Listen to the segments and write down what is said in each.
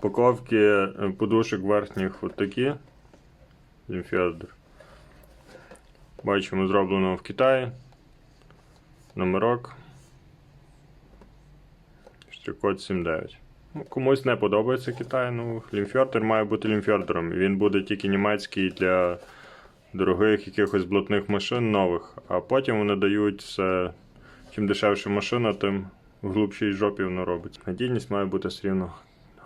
Упаковки е, подушок верхніх от такі. Лімфіардер. Бачимо, зроблено в Китаї. Номерок. Штрих-код 7.9. Ну, комусь не подобається Китай, ну лімфьордер має бути лімфьордером. Він буде тільки німецький для дорогих якихось блатних машин нових, а потім вони дають все. Чим дешевша машина, тим в глибшій жопі воно робить. Надійність має бути все рівно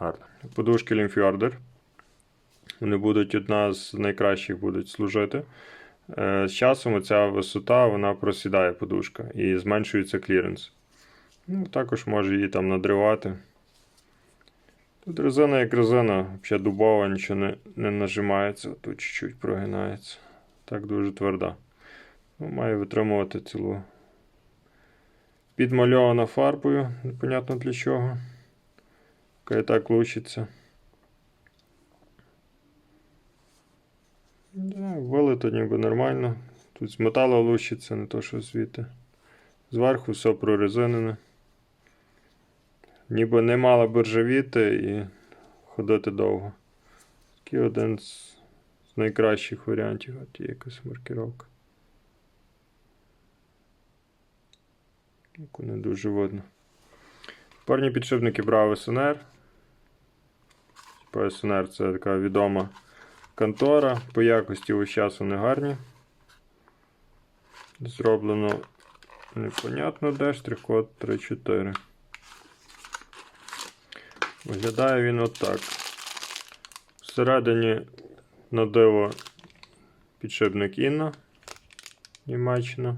гарна. Подушки лімфьордер. Вони будуть одна з найкращих будуть служити. Е, З часом ця висота вона просідає подушка і зменшується кліренс. Ну, також може її там надривати. Тут резина як резина, взагалі дубова, нічого не, не нажимається, тут чуть-чуть прогинається. Так дуже тверда. Ну, має витримувати цілу. Підмальована фарбою, непонятно для чого. Яка і так лучиться. Да, вилито ніби нормально. Тут з металу лущиться, не то що звідти. Зверху все прорезинене. Ніби не мала би ржавіти і ходити довго. Такий один з, найкращих варіантів. От є якась маркировка. Яку не дуже видно. Парні підшипники брав СНР. Типа СНР це така відома контора. По якості весь час вони гарні. Зроблено непонятно де штрих-код 3-4. Виглядає він отак. Всередині на диво підшипник Інна. Німеччина.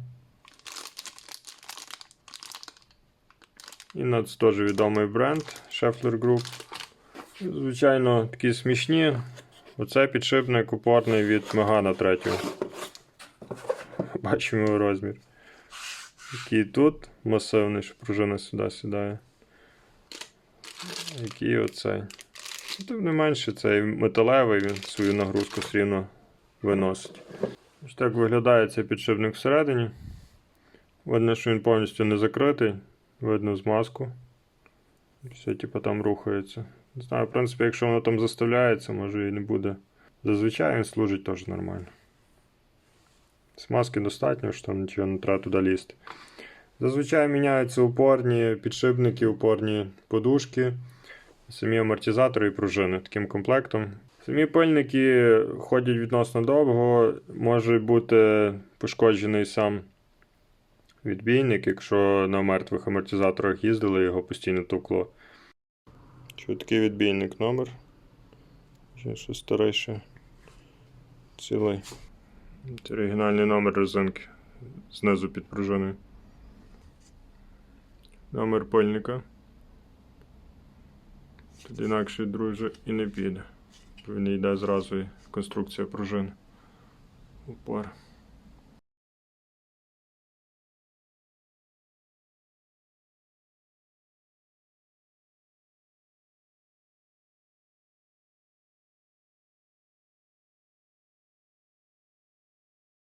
Інна це теж відомий бренд Scheffler Group. Звичайно, такі смішні. Оце підшипник опорний від Мегана 3. Бачимо розмір. Який тут масивний, що пружина сюди сідає. Який оцей. Ну, Тим не менше, цей металевий, він свою нагрузку все рівно виносить. Ось так виглядає цей підшипник всередині. Видно, що він повністю не закритий. Видно змазку. Все, типу, там рухається. Не знаю, в принципі, якщо воно там заставляється, може і не буде. Зазвичай він служить теж нормально. Смазки достатньо, що там нічого не треба туди лізти. Зазвичай міняються упорні підшипники, упорні подушки, самі амортизатори і пружини таким комплектом. Самі пильники ходять відносно довго, може бути пошкоджений сам відбійник, якщо на мертвих амортизаторах їздили, його постійно товкло. Що такий відбійник номер? Ще що старий ще цілий. Це оригінальний номер резинки знизу під пружиною. Номер пильника. Тут інакше, друже, і не піде. Він йде зразу і конструкція пружин. Упор.